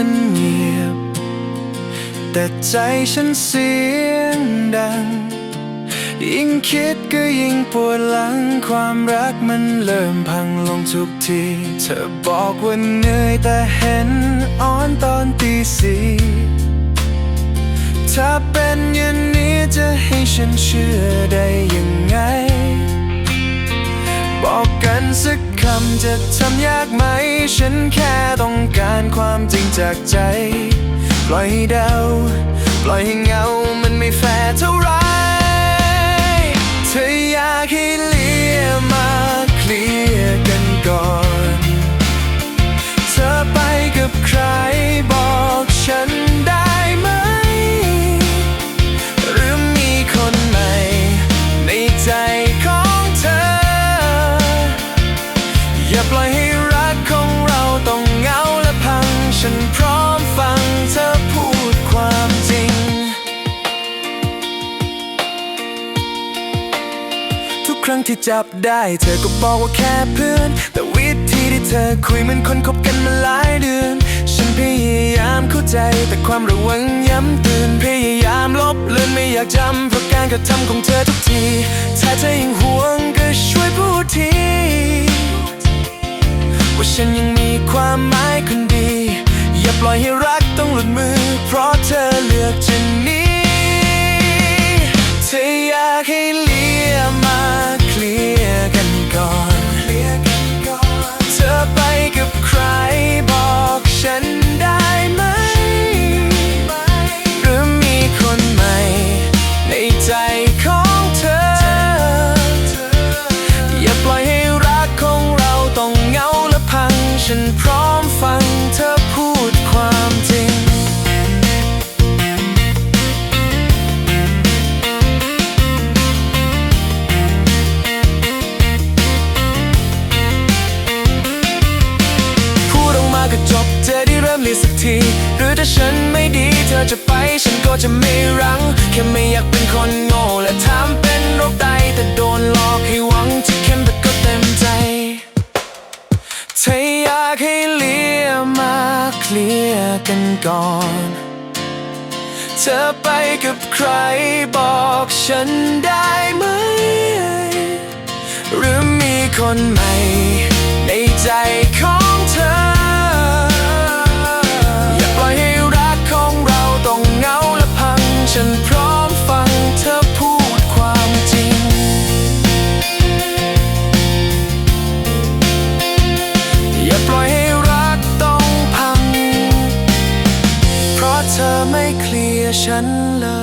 ันเงียบ แต่ใจฉันเสียงดัง ยิ่งคิดก็ยิ่งปวดหลัง ความรักมันเริ่มพังลงทุกที เธอบอกว่าเหนื่อยแต่เห็นอ่อนตอนตีสี่ถ้าเป็นอย่างนี้จะให้ฉันเชื่อได้ยังไง บอกกันสักคำจะทำยากไหม ฉันแค่ต้องการความจริงจากใจ ปล่อยให้เดา ปล่อยให้เงา มันไม่แฟร์เท่าไหรเธออยากให้ ของเราต้องเหงาและพัง ฉันพร้อมฟังเธอพูดความจริง ทุกครั้งที่จับได้ เธอก็บอกว่าแค่เพื่อน แต่วิธีที่เธอคุยเหมือนคนคบกันมาหลายเดือน ฉันพยายามเข้าใจ แต่ความระวังย้ำเตือนพยายามลบเลือนไม่อยากจำเพราะการกระทำของเธอทุกทีถ้าเธอยังห่วง ฉันยังมีความหมายคนดี อย่าปล่อยให้รักต้องหลุดมือ เพราะเธอเลือกจะหนี ที หรือถ้าฉันไม่ดีเธอจะไปฉันก็จะไม่รัง แค่ไม่อยากเป็นคนโง่และทำเป็นโรคไตแต่โดนหลอกให้หวังจะเข้มแต่ก็เต็มใจเธออยากให้เลียมาเคลียร์กันก่อนเธอไปกับใครบอกฉันได้ไหม หรือมีคนใหม่ในใจ ต้อ